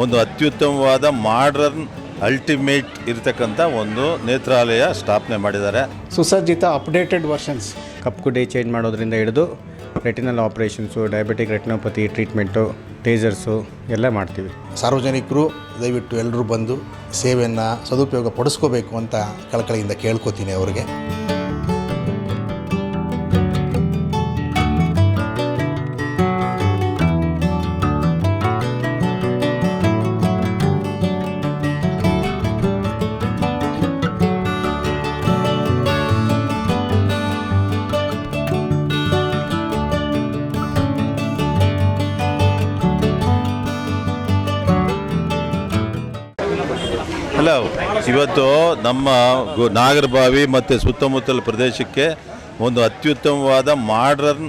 ಒಂದು ಅತ್ಯುತ್ತಮವಾದ modern ultimate ಇರತಕ್ಕಂಥ ಒಂದು ನೇತ್ರಾಲಯ ಸ್ಥಾಪನೆ ಮಾಡಿದ್ದಾರೆ. ಸುಸಜ್ಜಿತ ಅಪ್ಡೇಟೆಡ್ ವರ್ಷನ್ಸ್. ಕಪ್ಪು ಡೇ ಚೇಂಜ್ ಮಾಡೋದ್ರಿಂದ ಹಿಡಿದು retinal operations diabetic retinopathy treatment lasers ಎಲ್ಲ ಮಾಡ್ತೀವಿ. ಸಾರ್ವಜನಿಕರು ದಯವಿಟ್ಟು ಎಲ್ಲರೂ ಬಂದು ಸೇವೆಯನ್ನು ಸದುಪಯೋಗ ಪಡಿಸ್ಕೋಬೇಕು ಅಂತ ಕಳಕಳಿಯಿಂದ ಕೇಳ್ಕೊತೀನಿ ಅವರಿಗೆ. ಇವತ್ತು ನಮ್ಮ ನಾಗರಬಾವಿ ಮತ್ತು ಸುತ್ತಮುತ್ತಲ ಪ್ರದೇಶಕ್ಕೆ ಒಂದು ಅತ್ಯುತ್ತಮವಾದ ಮಾಡ್ರನ್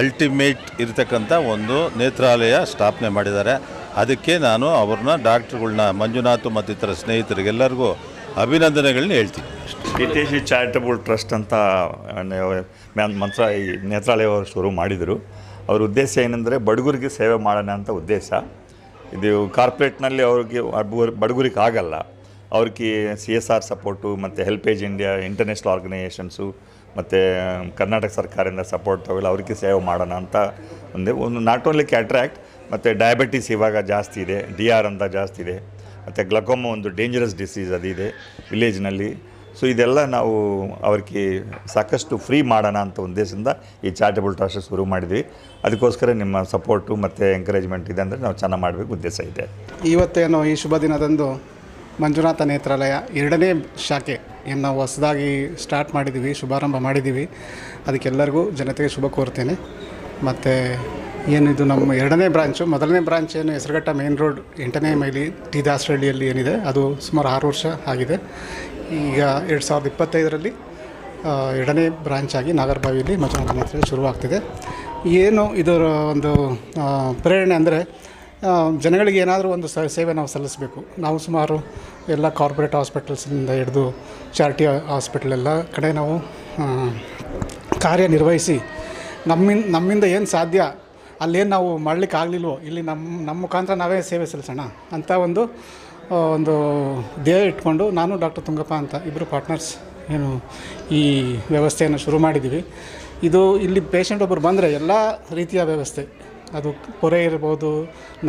ಅಲ್ಟಿಮೇಟ್ ಇರತಕ್ಕಂಥ ಒಂದು ನೇತ್ರಾಲಯ ಸ್ಥಾಪನೆ ಮಾಡಿದ್ದಾರೆ. ಅದಕ್ಕೆ ನಾನು ಅವ್ರನ್ನ ಡಾಕ್ಟ್ರುಗಳನ್ನ ಮಂಜುನಾಥ್ ಮತ್ತು ಇತರ ಸ್ನೇಹಿತರಿಗೆಲ್ಲರಿಗೂ ಅಭಿನಂದನೆಗಳನ್ನ ಹೇಳ್ತೀನಿ. P T C charitable trust ಅಂತ ಮಂತ್ರ, ಈ ನೇತ್ರಾಲಯವರು ಶುರು ಮಾಡಿದರು. ಅವ್ರ ಉದ್ದೇಶ ಏನಂದರೆ ಬಡಗರಿಗೆ ಸೇವೆ ಮಾಡೋಣ ಅಂತ ಉದ್ದೇಶ. ಇದು ಕಾರ್ಪೊರೇಟ್ನಲ್ಲಿ ಅವ್ರಿಗೆ ಬಡಗುರಿಗೆ ಆಗಲ್ಲ ಅವ್ರಿಗೆ ಸಿ ಎಸ್ ಆರ್ ಸಪೋರ್ಟು, ಮತ್ತು ಹೆಲ್ಪೇಜ್ ಇಂಡಿಯಾ, ಇಂಟರ್ನ್ಯಾಷನಲ್ ಆರ್ಗನೈಸೇಷನ್ಸು, ಮತ್ತು ಕರ್ನಾಟಕ ಸರ್ಕಾರದಿಂದ ಸಪೋರ್ಟ್ ತಗೊಳ್ಳಿ, ಅವ್ರಿಗೆ ಸೇವೆ ಮಾಡೋಣ ಅಂತ ಒಂದು ಒಂದು ನಾಟ್ ಓನ್ಲಿ ಕ್ಯಾಟ್ರಾಕ್ಟ್, ಮತ್ತು ಡಯಾಬಿಟೀಸ್ ಇವಾಗ ಜಾಸ್ತಿ ಇದೆ, ಡಿ ಆರ್ ಅಂತ ಜಾಸ್ತಿ ಇದೆ, ಮತ್ತು ಗ್ಲಕೋಮ ಒಂದು ಡೇಂಜರಸ್ ಡಿಸೀಸ್ ಅದಿದೆ ವಿಲೇಜ್ನಲ್ಲಿ. ಸೊ ಇದೆಲ್ಲ ನಾವು ಅವ್ರಿಗೆ ಸಾಕಷ್ಟು ಫ್ರೀ ಮಾಡೋಣ ಅಂತ ಉದ್ದೇಶದಿಂದ ಈ ಚಾರಿಟಬಲ್ ಟ್ರಸ್ಟ್ ಶುರು ಮಾಡಿದ್ವಿ. ಅದಕ್ಕೋಸ್ಕರ ನಿಮ್ಮ ಸಪೋರ್ಟು ಮತ್ತು ಎಂಕರೇಜ್ಮೆಂಟ್ ಇದೆ ಅಂದರೆ ನಾವು ಚೆನ್ನಾಗಿ ಮಾಡಬೇಕು ಉದ್ದೇಶ ಇದೆ. ಇವತ್ತೇನು ಈ ಶುಭ ದಿನದಂದು ಮಂಜುನಾಥ ನೇತ್ರಾಲಯ ಎರಡನೇ ಶಾಖೆ ಏನು ನಾವು ಹೊಸದಾಗಿ ಸ್ಟಾರ್ಟ್ ಮಾಡಿದ್ದೀವಿ, ಶುಭಾರಂಭ ಮಾಡಿದ್ದೀವಿ. ಅದಕ್ಕೆಲ್ಲರಿಗೂ ಜನತೆಗೆ ಶುಭ ಕೋರ್ತೇನೆ. ಮತ್ತು ಏನಿದು ನಮ್ಮ ಎರಡನೇ ಬ್ರಾಂಚು ಮೊದಲನೇ ಬ್ರಾಂಚ್ ಏನು ಹೆಸರುಘಟ್ಟ ಮೇನ್ ರೋಡ್ ಎಂಟನೇ ಮೈಲಿ ಟಿ ದಾಸರಳ್ಳಿಯಲ್ಲಿ ಏನಿದೆ, ಅದು ಸುಮಾರು ಆರು ವರ್ಷ ಆಗಿದೆ. ಈಗ ಎರಡು ಸಾವಿರದ ಇಪ್ಪತ್ತೈದರಲ್ಲಿ ಎರಡನೇ ಬ್ರಾಂಚಾಗಿ ನಾಗರಬಾವಿಯಲ್ಲಿ ನೇತ್ರಾಲಯ ಶುರುವಾಗ್ತಿದೆ. ಏನು ಇದರ ಒಂದು ಪ್ರೇರಣೆ ಅಂದರೆ ಜನಗಳಿಗೆ ಏನಾದರೂ ಒಂದು ಸೇವೆ ನಾವು ಸಲ್ಲಿಸಬೇಕು. ನಾವು ಸುಮಾರು ಎಲ್ಲ ಕಾರ್ಪೊರೇಟ್ ಹಾಸ್ಪಿಟಲ್ಸಿಂದ ಹಿಡಿದು ಚಾರಿಟಿ ಹಾಸ್ಪಿಟಲ್ ಎಲ್ಲ ಕಡೆ ನಾವು ಕಾರ್ಯನಿರ್ವಹಿಸಿ, ನಮ್ಮಿಂದ ನಮ್ಮಿಂದ ಏನು ಸಾಧ್ಯ, ಅಲ್ಲೇನು ನಾವು ಮಾಡಲಿಕ್ಕೆ ಆಗಲಿಲ್ವೋ ಇಲ್ಲಿ ನಮ್ಮ ನಮ್ಮ ಮುಖಾಂತರ ನಾವೇ ಸೇವೆ ಸಲ್ಲಿಸೋಣ ಅಂತ ಒಂದು ಒಂದು ಧ್ಯೇಯ ಇಟ್ಕೊಂಡು ನಾನು ಡಾಕ್ಟರ್ ತುಂಗಪ್ಪ ಅಂತ ಇಬ್ಬರು ಪಾರ್ಟ್ನರ್ಸ್ ಏನು ಈ ವ್ಯವಸ್ಥೆಯನ್ನು ಶುರು ಮಾಡಿದ್ದೀವಿ. ಇದು ಇಲ್ಲಿ ಪೇಷಂಟ್ ಒಬ್ಬರು ಬಂದರೆ ಎಲ್ಲ ರೀತಿಯ ವ್ಯವಸ್ಥೆ. ಅದು ಪೊರೆ ಇರ್ಬೋದು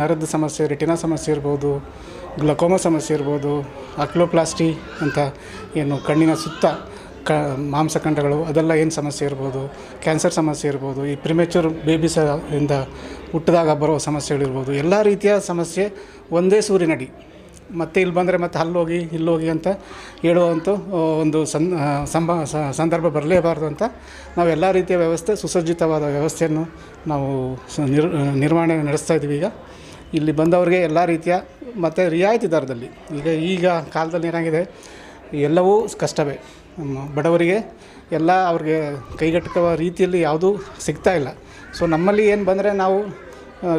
ನರದ ಸಮಸ್ಯೆ, ರೆಟಿನಾ ಸಮಸ್ಯೆ ಇರ್ಬೋದು, ಗ್ಲಕೋಮ ಸಮಸ್ಯೆ ಇರ್ಬೋದು, ಅಕ್ಲೋಪ್ಲಾಸ್ಟಿ ಅಂತ ಏನು ಕಣ್ಣಿನ ಸುತ್ತ ಕ ಮಾಂಸಖಂಡಗಳು ಅದೆಲ್ಲ ಏನು ಸಮಸ್ಯೆ ಇರ್ಬೋದು, ಕ್ಯಾನ್ಸರ್ ಸಮಸ್ಯೆ ಇರ್ಬೋದು, ಈ ಪ್ರಿಮೆಚೂರ್ ಬೇಬೀಸ್ ಇಂದ ಹುಟ್ಟಿದಾಗ ಬರೋ ಸಮಸ್ಯೆಗಳಿರ್ಬೋದು, ಎಲ್ಲ ರೀತಿಯ ಸಮಸ್ಯೆ ಒಂದೇ ಸೂರಿನಡಿ. ಮತ್ತೆ ಇಲ್ಲಿ ಬಂದರೆ ಮತ್ತೆ ಅಲ್ಲೋಗಿ, ಇಲ್ಲೋಗಿ ಅಂತ ಹೇಳುವಂಥ ಒಂದು ಸನ್ ಸಂಭ ಸಂದರ್ಭ ಬರಲೇಬಾರ್ದು ಅಂತ ನಾವು ಎಲ್ಲ ರೀತಿಯ ವ್ಯವಸ್ಥೆ, ಸುಸಜ್ಜಿತವಾದ ವ್ಯವಸ್ಥೆಯನ್ನು ನಾವು ನಿರ್ ನಿರ್ವಹಣೆ ನಡೆಸ್ತಾ ಇದ್ದೀವಿ ಈಗ. ಇಲ್ಲಿ ಬಂದವರಿಗೆ ಎಲ್ಲ ರೀತಿಯ, ಮತ್ತು ರಿಯಾಯಿತಿ ದರದಲ್ಲಿ, ಈಗ ಈಗ ಕಾಲದಲ್ಲಿ ಏನಾಗಿದೆ, ಎಲ್ಲವೂ ಕಷ್ಟವೇ. ಬಡವರಿಗೆ ಎಲ್ಲ ಅವ್ರಿಗೆ ಕೈಗೆಟುಕುವ ರೀತಿಯಲ್ಲಿ ಯಾವುದೂ ಸಿಗ್ತಾ ಇಲ್ಲ. ಸೊ ನಮ್ಮಲ್ಲಿ ಏನು ಬಂದರೆ ನಾವು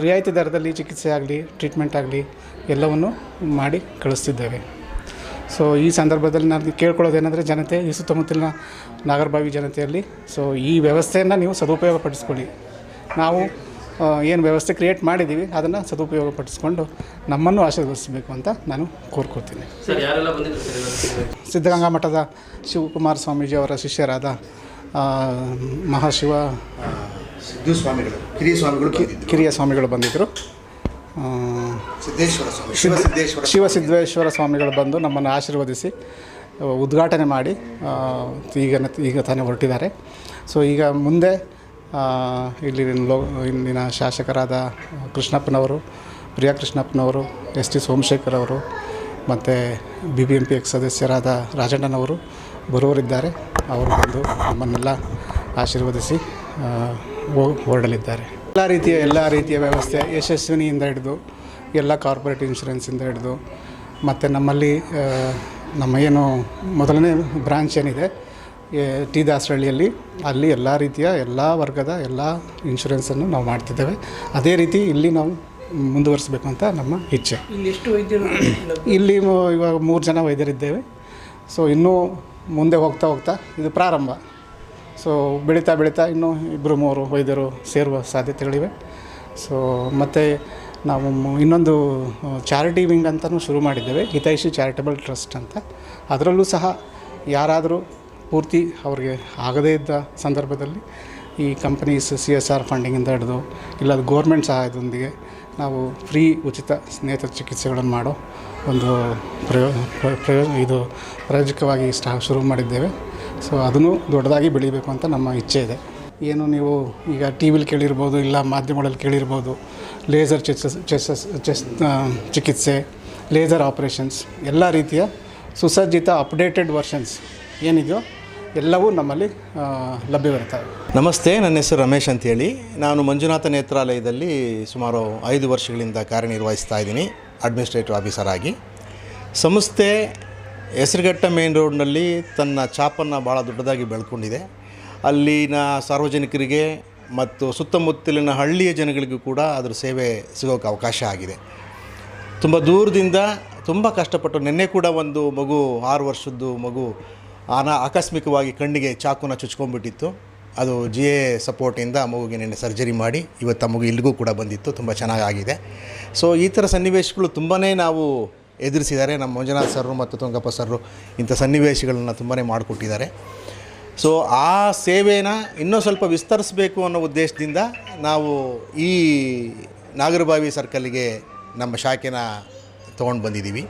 ರಿಯಾಯಿತಿ ದರದಲ್ಲಿ ಚಿಕಿತ್ಸೆ ಆಗಲಿ ಟ್ರೀಟ್ಮೆಂಟ್ ಆಗಲಿ ಎಲ್ಲವನ್ನು ಮಾಡಿ ಕಳಿಸ್ತಿದ್ದೇವೆ. ಸೊ ಈ ಸಂದರ್ಭದಲ್ಲಿ ನಾನು ಕೇಳ್ಕೊಳ್ಳೋದೇನೆಂದರೆ ಜನತೆ ಈ ಸುತ್ತಮುತ್ತಲಿನ ನಾಗರಭಾವಿ ಜನತೆಯಲ್ಲಿ ಸೊ ಈ ವ್ಯವಸ್ಥೆಯನ್ನು ನೀವು ಸದುಪಯೋಗ ಪಡಿಸ್ಕೊಳ್ಳಿ. ನಾವು ಏನು ವ್ಯವಸ್ಥೆ ಕ್ರಿಯೇಟ್ ಮಾಡಿದ್ದೀವಿ ಅದನ್ನು ಸದುಪಯೋಗ ಪಡಿಸ್ಕೊಂಡು ನಮ್ಮನ್ನು ಆಶೀರ್ವದಿಸಬೇಕು ಅಂತ ನಾನು ಕೋರ್ಕೋತೀನಿ ಸಿದ್ಧಗಂಗಾ ಮಠದ ಶಿವಕುಮಾರ ಸ್ವಾಮೀಜಿ ಅವರ ಶಿಷ್ಯರಾದ ಮಹಾಶಿವ ಸಿದ್ದು ಸ್ವಾಮಿಗಳು ಕಿರಿಯ ಸ್ವಾಮಿಗಳು ಕಿರಿಯ ಸ್ವಾಮಿಗಳು ಬಂದಿದ್ದರು ಸಿದ್ದೇಶ್ವರ ಸ್ವಾಮಿ ಶಿವಸಿದ್ದೇಶ್ವರ ಶಿವಸಿದ್ದೇಶ್ವರ ಸ್ವಾಮಿಗಳು ಬಂದು ನಮ್ಮನ್ನು ಆಶೀರ್ವದಿಸಿ ಉದ್ಘಾಟನೆ ಮಾಡಿ ಈಗ ಈಗ ತಾನೇ ಹೊರಟಿದ್ದಾರೆ. ಸೊ ಈಗ ಮುಂದೆ ಇಲ್ಲಿ ಲೋ ಇಲ್ಲಿನ ಶಾಸಕರಾದ ಕೃಷ್ಣಪ್ಪನವರು ಪ್ರಿಯಾ ಕೃಷ್ಣಪ್ಪನವರು ಎಸ್ ಟಿ ಸೋಮಶೇಖರ್ ಅವರು ಮತ್ತು B B M P ex ಸದಸ್ಯರಾದ ರಾಜಣ್ಣನವರು ಬರುವರಿದ್ದಾರೆ ಅವರು ಬಂದು ನಮ್ಮನ್ನೆಲ್ಲ ಆಶೀರ್ವದಿಸಿ ಹೊರಡಲಿದ್ದಾರೆ. ಎಲ್ಲ ರೀತಿಯ ಎಲ್ಲ ರೀತಿಯ ವ್ಯವಸ್ಥೆ ಯಶಸ್ವಿನಿಯಿಂದ ಹಿಡಿದು ಎಲ್ಲ ಕಾರ್ಪೊರೇಟ್ ಇನ್ಶೂರೆನ್ಸಿಂದ ಹಿಡಿದು ಮತ್ತು ನಮ್ಮಲ್ಲಿ ನಮ್ಮ ಏನು ಮೊದಲನೇ ಬ್ರಾಂಚ್ ಏನಿದೆ ಎ, ಟಿ ದಾಸರಳ್ಳಿಯಲ್ಲಿ ಅಲ್ಲಿ ಎಲ್ಲ ರೀತಿಯ ಎಲ್ಲ ವರ್ಗದ ಎಲ್ಲ ಇನ್ಶೂರೆನ್ಸನ್ನು ನಾವು ಮಾಡ್ತಿದ್ದೇವೆ. ಅದೇ ರೀತಿ ಇಲ್ಲಿ ನಾವು ಮುಂದುವರಿಸಬೇಕು ಅಂತ ನಮ್ಮ ಇಚ್ಛೆ. ಇಲ್ಲಿ ಎಷ್ಟು ವೈದ್ಯರು ಇಲ್ಲಿ ಮು- ಇವಾಗ ಮೂರು ಜನ ವೈದ್ಯರಿದ್ದೇವೆ. ಸೊ ಇನ್ನೂ ಮುಂದೆ ಹೋಗ್ತಾ ಹೋಗ್ತಾ ಇದು ಪ್ರಾರಂಭ. ಸೊ ಬೆಳೀತಾ ಬೆಳೀತಾ ಇನ್ನೂ ಇಬ್ಬರು ಮೂವರು ವೈದ್ಯರು ಸೇರುವ ಸಾಧ್ಯತೆಗಳಿವೆ. ಸೊ ಮತ್ತು ನಾವು ಇನ್ನೊಂದು ಚಾರಿಟಿ ವಿಂಗ್ ಅಂತಲೂ ಶುರು ಮಾಡಿದ್ದೇವೆ, ಹಿತೈಷಿ ಚಾರಿಟಬಲ್ ಟ್ರಸ್ಟ್ ಅಂತ. ಅದರಲ್ಲೂ ಸಹ ಯಾರಾದರೂ ಪೂರ್ತಿ ಅವ್ರಿಗೆ ಆಗದೇ ಇದ್ದ ಸಂದರ್ಭದಲ್ಲಿ ಈ ಕಂಪನೀಸ್ ಸಿ ಎಸ್ ಆರ್ ಫಂಡಿಂಗಿಂದ ಹಿಡಿದು, ಇಲ್ಲ ಗೋರ್ಮೆಂಟ್ ಸಹಾಯದೊಂದಿಗೆ ನಾವು ಫ್ರೀ ಉಚಿತ ನೇತ್ರ ಚಿಕಿತ್ಸೆಗಳನ್ನು ಮಾಡೋ ಒಂದು ಪ್ರಯೋ ಪ್ರ- ಪ್ರಯೋ ಇದು ಪ್ರಾಯೋಜಿಕವಾಗಿ ಸ್ಟಾ ಶುರು ಮಾಡಿದ್ದೇವೆ. ಸೊ ಅದನ್ನು ದೊಡ್ಡದಾಗಿ ಬೆಳಿಬೇಕು ಅಂತ ನಮ್ಮ ಇಚ್ಛೆ ಇದೆ. ಏನು ನೀವು ಈಗ ಟಿ ವಿಲಿ ಕೇಳಿರ್ಬೋದು, ಇಲ್ಲ ಮಾಧ್ಯಮಗಳಲ್ಲಿ ಕೇಳಿರ್ಬೋದು ಲೇಸರ್ ಚೆಸ್ ಚೆಸ್ ಚೆಸ್ ಚಿಕಿತ್ಸೆ ಲೇಸರ್ ಆಪ್ರೇಷನ್ಸ್ ಎಲ್ಲ ರೀತಿಯ ಸುಸಜ್ಜಿತ ಅಪ್ಡೇಟೆಡ್ ವರ್ಷನ್ಸ್ ಏನಿದೆಯೋ ಎಲ್ಲವೂ ನಮ್ಮಲ್ಲಿ ಲಭ್ಯವಿರ್ತವೆ ನಮಸ್ತೆ, ನನ್ನ ಹೆಸರು ರಮೇಶ್ ಅಂತೇಳಿ. ನಾನು ಮಂಜುನಾಥ ನೇತ್ರಾಲಯದಲ್ಲಿ ಸುಮಾರು ಐದು ವರ್ಷಗಳಿಂದ ಕಾರ್ಯನಿರ್ವಹಿಸ್ತಾ ಇದ್ದೀನಿ ಅಡ್ಮಿನಿಸ್ಟ್ರೇಟಿವ್ ಆಫೀಸರ್ ಆಗಿ. ಸಂಸ್ಥೆ ಹೆಸರುಘಟ್ಟ ಮೇನ್ ರೋಡ್ನಲ್ಲಿ ತನ್ನ ಛಾಪನ್ನು ಭಾಳ ದೊಡ್ಡದಾಗಿ ಬೆಳ್ಕೊಂಡಿದೆ. ಅಲ್ಲಿನ ಸಾರ್ವಜನಿಕರಿಗೆ ಮತ್ತು ಸುತ್ತಮುತ್ತಲಿನ ಹಳ್ಳಿಯ ಜನಗಳಿಗೂ ಕೂಡ ಅದರ ಸೇವೆ ಸಿಗೋಕೆ ಅವಕಾಶ ಆಗಿದೆ. ತುಂಬ ದೂರದಿಂದ ತುಂಬ ಕಷ್ಟಪಟ್ಟು ನಿನ್ನೆ ಕೂಡ ಒಂದು ಮಗು ಆರು ವರ್ಷದ್ದು ಮಗು ಅನಾ ಆಕಸ್ಮಿಕವಾಗಿ ಕಣ್ಣಿಗೆ ಚಾಕುನ ಚುಚ್ಕೊಂಡ್ಬಿಟ್ಟಿತ್ತು. ಅದು ಜಿ ಎ ಸಪೋರ್ಟಿಂದ ಮಗುಗೆ ನಿನ್ನೆ ಸರ್ಜರಿ ಮಾಡಿ ಇವತ್ತು ಆ ಮಗು ಇಲ್ಲಿಗೂ ಕೂಡ ಬಂದಿತ್ತು. ತುಂಬ ಚೆನ್ನಾಗಾಗಿದೆ. ಸೊ ಈ ಥರ ಸನ್ನಿವೇಶಗಳು ತುಂಬಾ ನಾವು ಎದುರಿಸಿದ್ದಾರೆ. ನಮ್ಮ ಮಂಜುನಾಥ್ ಸರ್ರು ಮತ್ತು ತುಂಗಪ್ಪ ಸರ್ರು ಇಂಥ ಸನ್ನಿವೇಶಗಳನ್ನು ತುಂಬಾ ಮಾಡಿಕೊಟ್ಟಿದ್ದಾರೆ. ಸೊ ಆ ಸೇವೆನ ಇನ್ನೂ ಸ್ವಲ್ಪ ವಿಸ್ತರಿಸಬೇಕು ಅನ್ನೋ ಉದ್ದೇಶದಿಂದ ನಾವು ಈ ನಾಗರಬಾವಿ ಸರ್ಕಲ್ಗೆ ನಮ್ಮ ಶಾಖೆನ ತೊಗೊಂಡು ಬಂದಿದ್ದೀವಿ.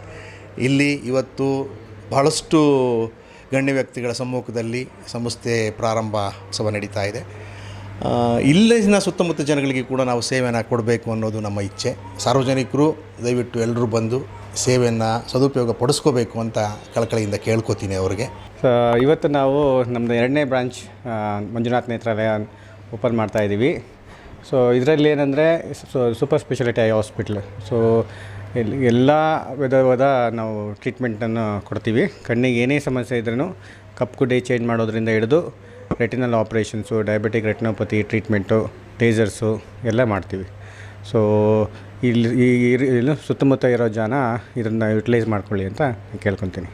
ಇಲ್ಲಿ ಇವತ್ತು ಬಹಳಷ್ಟು ಗಣ್ಯ ವ್ಯಕ್ತಿಗಳ ಸಮ್ಮುಖದಲ್ಲಿ ಸಂಸ್ಥೆ ಪ್ರಾರಂಭ ಉತ್ಸವ ನಡೀತಾ ಇದೆ. ಇಲ್ಲಿನ ಸುತ್ತಮುತ್ತ ಜನಗಳಿಗೆ ಕೂಡ ನಾವು ಸೇವೆಯನ್ನು ಕೊಡಬೇಕು ಅನ್ನೋದು ನಮ್ಮ ಇಚ್ಛೆ. ಸಾರ್ವಜನಿಕರು ದಯವಿಟ್ಟು ಎಲ್ಲರೂ ಬಂದು ಸೇವೆಯನ್ನು ಸದುಪಯೋಗ ಪಡಿಸ್ಕೋಬೇಕು ಅಂತ ಕಳಕಳಿಯಿಂದ ಕೇಳ್ಕೊತೀನಿ ಅವರಿಗೆ. ಸೊ ಇವತ್ತು ನಾವು ನಮ್ಮದು ಎರಡನೇ ಬ್ರಾಂಚ್ ಮಂಜುನಾಥ್ ನೇತ್ರಾಲಯ ಓಪನ್ ಮಾಡ್ತಾ ಇದ್ದೀವಿ ಸೊ ಇದರಲ್ಲಿ ಏನಂದರೆ super speciality eye hospital so ಎಲ್ಲಿ ಎಲ್ಲ ವಿಧವಾದ ನಾವು ಟ್ರೀಟ್ಮೆಂಟನ್ನು ಕೊಡ್ತೀವಿ. ಕಣ್ಣಿಗೆ ಏನೇ ಸಮಸ್ಯೆ ಇದ್ರೂ ಕಪ್ಪು ಡೇ ಚೇಂಜ್ ಮಾಡೋದ್ರಿಂದ ಹಿಡಿದು retinal operations diabetic retinopathy treatment lasers ಎಲ್ಲ ಮಾಡ್ತೀವಿ. ಸೊ ಇಲ್ಲಿ ಈ ಸುತ್ತಮುತ್ತ ಇರೋ ಜನ ಇದನ್ನು ಯುಟಿಲೈಸ್ ಮಾಡ್ಕೊಳ್ಳಿ ಅಂತ ಕೇಳ್ಕೊತೀನಿ.